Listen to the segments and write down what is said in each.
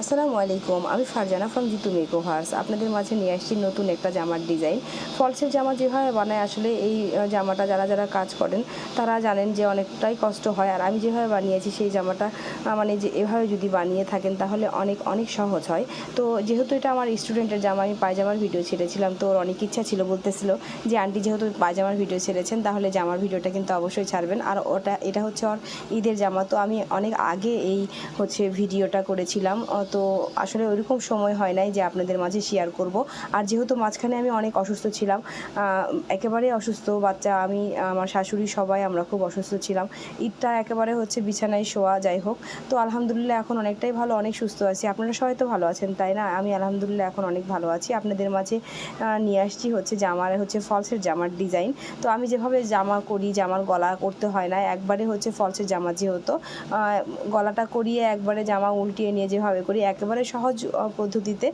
আসসালামু আলাইকুম, আমি ফারজানা ফ্রম জিতু মেকোভার্স আপনাদের মাঝে নিয়ে আসছি নতুন একটা জামার ডিজাইন। ফলসের জামা যেভাবে বানায়, আসলে এই জামাটা যারা যারা কাজ করেন, তারা জানেন যে অনেকটাই কষ্ট হয়। আর আমি যেভাবে বানিয়েছি, সেই জামাটা মানে যে, এভাবে যদি বানিয়ে থাকেন, তাহলে অনেক অনেক সহজ হয়। তো যেহেতু এটা আমার স্টুডেন্টের জামা, আমি পায়জামার ভিডিও ছেড়েছিলাম, তো ওর অনেক ইচ্ছা ছিল, বলতেছিল যে, আন্টি, যেহেতু পায়জামার ভিডিও ছেড়েছেন, তাহলে জামার ভিডিওটা কিন্তু অবশ্যই ছাড়বেন। আর ওটা, এটা হচ্ছে ওর ঈদের জামা। তো আমি অনেক আগে এই, হচ্ছে ভিডিওটা করেছিলাম তো আসলে ওইরকম সময় হয় নাই যে আপনাদের মাঝে শেয়ার করব। আর যেহেতু মাঝখানে আমি অনেক অসুস্থ ছিলাম একেবারে অসুস্থ, বাচ্চা আমি, আমার শাশুড়ি সবাই আমরা খুব অসুস্থ ছিলাম। ঈদটা একেবারে হচ্ছে বিছানায় শোয়া, যাই হোক। তো আলহামদুলিল্লাহ এখন অনেকটাই ভালো, অনেক সুস্থ আছি। আপনারা সবাই তো ভালো আছেন, তাই না? আমি আলহামদুলিল্লাহ এখন অনেক ভালো আছি। আপনাদের মাঝে নিয়ে আসছি হচ্ছে জামার, হচ্ছে ফলসের জামার ডিজাইন তো আমি যেভাবে জামা করি, জামার গলা করতে হয় না, একবারে হচ্ছে ফলসের জামা যেহেতু গলাটা করিয়ে একবারে জামা উল্টিয়ে নিয়ে যেভাবে করি একেবারে সহজ পদ্ধতিতে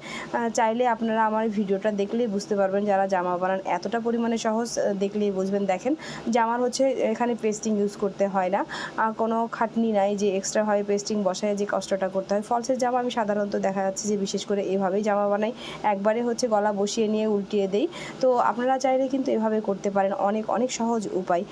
চাইলে আপনারা আমার ভিডিওটা দেখলেই বুঝতে পারবেন যারা জামা বানান এতটা পরিমাণে সহজ দেখলেই বুঝবেন। দেখেন, জামার হচ্ছে এখানে পেস্টিং ইউজ করতে হয় না। কোনো খাটনি নাই যে এক্সট্রাভাবে পেস্টিং বসায় যে কষ্টটা করতে হয়। ফলসের জামা আমি সাধারণত দেখা যাচ্ছে যে বিশেষ করে এভাবেই জামা বানাই। একবারে হচ্ছে গলা বসিয়ে নিয়ে উল্টিয়ে দেই। তো আপনারা চাইলে কিন্তু এভাবে করতে পারেন। অনেক অনেক সহজ উপায়।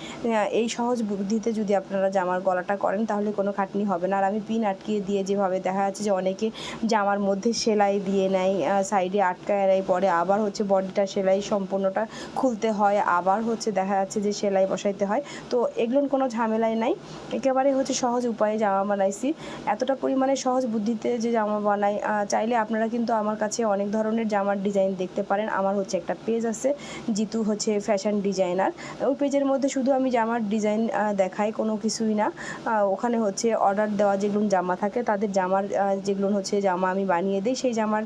এই সহজ বুদ্ধিতে যদি আপনারা জামার গলাটা করেন তাহলে কোনো খাটনি হবে না। আর আমি পিন আটকিয়ে দিয়ে যেভাবে দেখা যাচ্ছে যে অনেকে জামার মধ্যে সেলাই দিয়ে নেয় সাইডে আটকায় নেয়, পরে আবার হচ্ছে বডিটা সেলাই সম্পূর্ণটা খুলতে হয়, আবার হচ্ছে দেখা যাচ্ছে যে সেলাই বসাইতে হয়। তো এগুলোর কোনো ঝামেলাই নাই। একেবারে হচ্ছে সহজ উপায়ে জামা বানাইছি। এতটা পরিমাণে সহজ বুদ্ধিতে যে জামা বানাই চাইলে আপনারা কিন্তু আমার কাছে অনেক ধরনের জামার ডিজাইন দেখতে পারেন। আমার হচ্ছে একটা পেজ আছে, জিতু হচ্ছে ফ্যাশন ডিজাইনার। ওই পেজের মধ্যে শুধু আমি জামার ডিজাইন দেখাই কোনো কিছুই না। ওখানে হচ্ছে অর্ডার দেওয়া যেগুলো জামা থাকে, তাদের জামার যেগুলো হচ্ছে জামা আমি বানিয়ে দিই, সেই জামার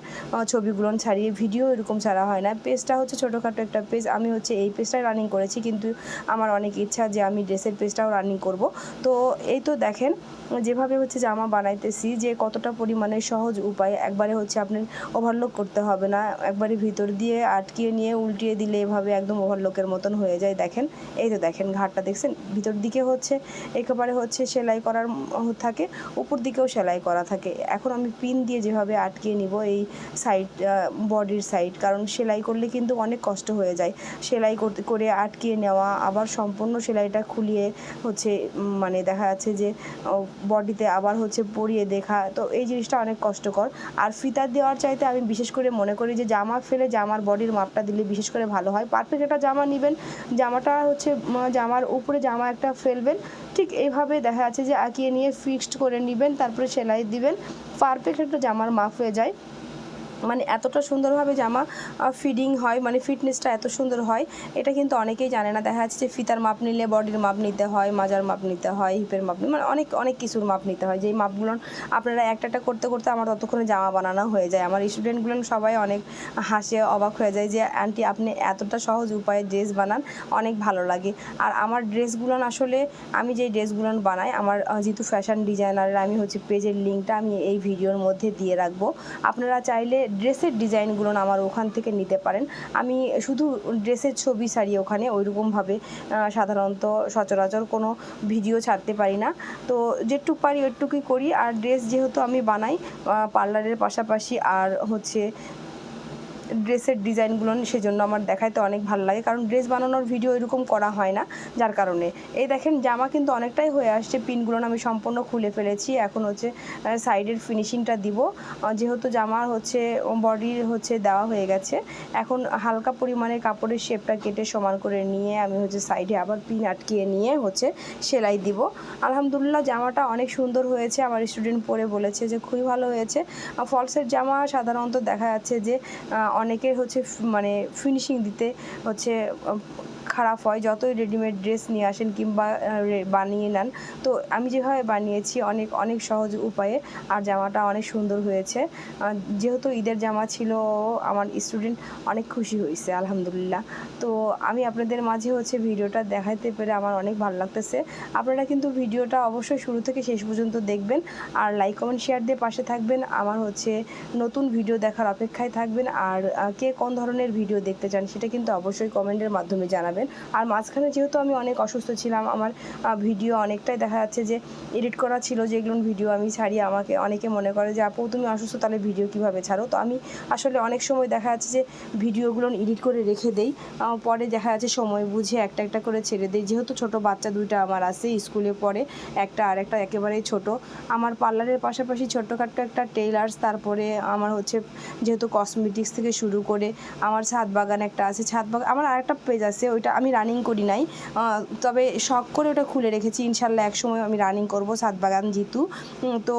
ছবিগুলো ছাড়িয়ে ভিডিও এরকম ছাড়া হয় না। পেজটা হচ্ছে ছোটোখাটো একটা পেজ। আমি হচ্ছে এই পেজটাই রানিং করেছি, কিন্তু আমার অনেক ইচ্ছা যে আমি ড্রেসের পেজটাও রানিং করব। তো এই তো দেখেন, যেভাবে হচ্ছে জামা বানাইতেছি, যে কতটা পরিমাণে সহজ উপায়, একবারে হচ্ছে আপনার ওভারলোক করতে হবে না। একবারে ভিতর দিয়ে আটকিয়ে নিয়ে উল্টিয়ে দিলে এভাবে একদম ওভারলোকের মতন হয়ে যায়। দেখেন, এই তো দেখেন ঘাটটা দেখছেন? ভিতর দিকে হচ্ছে, একেবারে হচ্ছে সেলাই করার থাকে, উপর দিকেও সেলাই করা থাকে। এখন আমি পিন দিয়ে যেভাবে আটকিয়ে নিব এই সাইড বডির সাইড কারণ সেলাই করলে কিন্তু অনেক কষ্ট হয়ে যায়। সেলাই করতে করে আটকিয়ে নেওয়া, আবার সম্পূর্ণ সেলাইটা খুলিয়ে হচ্ছে মানে দেখা যাচ্ছে যে বডিতে আবার হচ্ছে পরিয়ে দেখা, তো এই জিনিসটা অনেক কষ্টকর। আর ফিতা দেওয়ার চাইতে আমি বিশেষ করে মনে করি যে, জামা ফেলে জামার বডির মাপটা দিলে বিশেষ করে ভালো হয়। পারফেক্ট একটা জামা নেবেন, জামাটা হচ্ছে জামার উপরে জামা একটা ফেলবেন ঠিক এইভাবে দেখা যাচ্ছে যে আঁকিয়ে নিয়ে ফিক্সড করে নেবেন, তারপরে সেলাই দিবেন। পারফেক্ট একটা জামার মাপ হয়ে যায়। মানে এতটা সুন্দরভাবে জামা ফিডিং হয় মানে ফিটনেসটা এত সুন্দর হয়, এটা কিন্তু অনেকেই জানে না। দেখা যাচ্ছে যে ফিতার মাপ নিলে বডির মাপ নিতে হয়, মাজার মাপ নিতে হয় হিপের মাপ মানে অনেক অনেক কিছুর মাপ নিতে হয়। যেই মাপগুলো আপনারা একটা একটা করতে করতে আমার ততক্ষণে জামা বানানো হয়ে যায়। আমার স্টুডেন্টগুলো সবাই অনেক হাসে, অবাক হয়ে যায় যে আন্টি আপনি এতটা সহজ উপায়ে ড্রেস বানান, অনেক ভালো লাগে। আর আমার ড্রেসগুলো আসলে, আমি যেই ড্রেসগুলো বানাই, আমার যেহেতু ফ্যাশন ডিজাইনারের আমি হচ্ছে পেজের লিঙ্কটা আমি এই ভিডিওর মধ্যে দিয়ে রাখব। আপনারা চাইলে ড্রেসের ডিজাইনগুলো আমার ওখান থেকে নিতে পারেন। আমি শুধু ড্রেসের ছবি ছাড়ি ওখানে ওইরকমভাবে সাধারণত সচরাচর কোনো ভিডিও ছাড়তে পারি না। তো যেটুকু পারি ওইটুকুই করি। আর ড্রেস যেহেতু আমি বানাই পার্লারের পাশাপাশি আর হচ্ছে ড্রেসের ডিজাইনগুলো সেজন্য আমার দেখাইতে অনেক ভালো লাগে। কারণ ড্রেস বানানোর ভিডিও এরকম করা হয় না, যার কারণে। এই দেখেন, জামা কিন্তু অনেকটাই হয়ে আসছে, পিনগুলো আমি সম্পূর্ণ খুলে ফেলেছি। এখন হচ্ছে সাইডের ফিনিশিংটা দিব। যেহেতু জামার হচ্ছে বডির হচ্ছে দেওয়া হয়ে গেছে। এখন হালকা পরিমাণে কাপড়ের শেপটা কেটে সমান করে নিয়ে আমি হচ্ছে সাইডে আবার পিন আটকিয়ে নিয়ে হচ্ছে সেলাই দিব। আলহামদুলিল্লাহ, জামাটা অনেক সুন্দর হয়েছে। আমার স্টুডেন্ট পরে বলেছে যে, খুবই ভালো হয়েছে। ফলসের জামা সাধারণত দেখা যাচ্ছে যে অনেকের হচ্ছে মানে ফিনিশিং দিতে হচ্ছে খারাপ হয়, যতই রেডিমেড ড্রেস নিয়ে আসেন কিংবা বানিয়ে নেন, তো আমি যেভাবে বানিয়েছি অনেক অনেক সহজ উপায়ে, আর জামাটা অনেক সুন্দর হয়েছে। যেহেতু ঈদের জামা ছিল, আমার স্টুডেন্ট অনেক খুশি হয়েছে, আলহামদুলিল্লাহ। তো আমি আপনাদের মাঝে হচ্ছে ভিডিওটা দেখাতে পেরে আমার অনেক ভালো লাগতেছে। আপনারা কিন্তু ভিডিওটা অবশ্যই শুরু থেকে শেষ পর্যন্ত দেখবেন, আর লাইক কমেন্ট শেয়ার দিয়ে পাশে থাকবেন। আমার হচ্ছে নতুন ভিডিও দেখার অপেক্ষায় থাকবেন, আর কে কোন ধরনের ভিডিও দেখতে চান সেটা কিন্তু অবশ্যই কমেন্টের মাধ্যমে জানাবেন। আর মাঝখানে যেহেতু আমি অনেক অসুস্থ ছিলাম, আমার ভিডিও অনেকটাই দেখা যাচ্ছে যে এডিট করা ছিল যেগুলো ভিডিও আমি ছাড়ি, আমাকে অনেকে মনে করে যে, আপু, তুমি অসুস্থ, তাহলে ভিডিও কীভাবে ছাড়ো? তো আমি আসলে অনেক সময় দেখা যাচ্ছে যে ভিডিওগুলো এডিট করে রেখে দেই পরে দেখা যাচ্ছে সময় বুঝে একটা একটা করে ছেড়ে দিই। যেহেতু ছোট বাচ্চা দুইটা আমার আছে, স্কুলে পড়ে, একটা আর একটা একেবারেই ছোট। আমার পার্লারের পাশাপাশি ছোট্টখাট্ট একটা টেইলার্স তারপরে আমার হচ্ছে যেহেতু কসমেটিক্স থেকে শুরু করে, আমার ছাদ বাগান একটা আছে, ছাদ বাগান, আমার আরেকটা পেজ আছে, ওইটা আমি রানিং করি নাই। তবে শখ করে ওটা খুলে রেখেছি। ইনশাল্লাহ এক সময় আমি রানিং করব ছাদ বাগান জিতু তো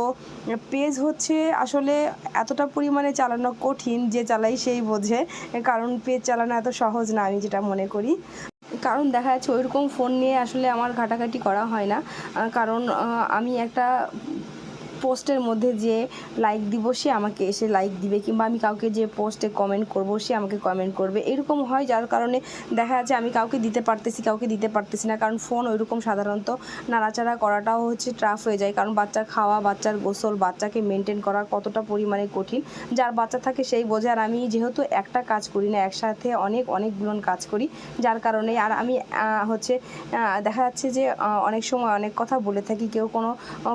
পেজ হচ্ছে আসলে এতটা পরিমাণে চালানো কঠিন যে চালাই সেই বোঝে। কারণ পেজ চালানো এত সহজ না, আমি যেটা মনে করি। কারণ দেখা যাচ্ছে ওইরকম ফোন নিয়ে আসলে আমার ঘাটাঘাটি করা হয় না। কারণ আমি একটা পোস্টের মধ্যে যে লাইক দিব, সে আমাকে এসে লাইক দিবে কিংবা আমি কাউকে যে পোস্টে কমেন্ট করব, সে আমাকে কমেন্ট করবে। এরকম হয় যার কারণে দেখা যাচ্ছে আমি কাউকে দিতে পারতেছি, কাউকে দিতে পারতেছি না। কারণ ফোন ওইরকম সাধারণত নাড়াচাড়া করাটাও হচ্ছে ট্রাফ হয়ে যায়। কারণ বাচ্চার খাওয়া, বাচ্চার গোসল, বাচ্চাকে মেনটেন করা কতটা পরিমাণে কঠিন, যার বাচ্চা থাকে সেই বোঝে। আর আমি যেহেতু একটা কাজ করি না, একসাথে অনেক অনেক অনেকগুলো কাজ করি, যার কারণে আর আমি হচ্ছে দেখা যাচ্ছে যে অনেক সময় অনেক কথা বলে থাকি, কেউ কোনো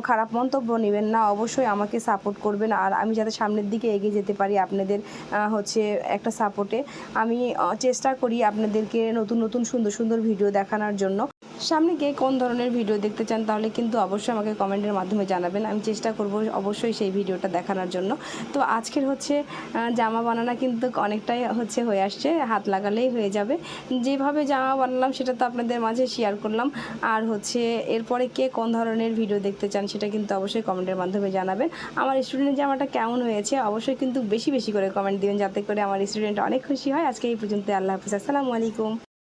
খারাপ মন্তব্য নেবেন না। অবশ্যই আমাকে সাপোর্ট করবেন। আর আমি যাতে সামনের দিকে এগিয়ে যেতে পারি আপনাদের হচ্ছে একটা সাপোর্টে আমি চেষ্টা করি আপনাদেরকে নতুন নতুন সুন্দর সুন্দর ভিডিও দেখানোর জন্য। সামনে কে কোন ধরনের ভিডিও দেখতে চান তাহলে কিন্তু অবশ্যই আমাকে কমেন্টের মাধ্যমে জানাবেন। আমি চেষ্টা করব অবশ্যই সেই ভিডিওটা দেখানোর জন্য। তো আজকের হচ্ছে জামা বানানো কিন্তু অনেকটাই হচ্ছে হয়ে আসছে, হাত লাগালেই হয়ে যাবে। যেভাবে জামা বানালাম সেটা তো আপনাদের মাঝে শেয়ার করলাম। আর হচ্ছে, এরপরে কে কোন ধরনের ভিডিও দেখতে চান সেটা কিন্তু অবশ্যই কমেন্টের মাধ্যমে জানাবেন। আমার স্টুডেন্ট জামাটা কেমন হয়েছে অবশ্যই কিন্তু বেশি বেশি করে কমেন্ট দিবেন, যাতে করে আমার স্টুডেন্ট অনেক খুশি হয়। আজকে এই পর্যন্ত আল্লাহ হাফিজ। আসসালামু আলাইকুম।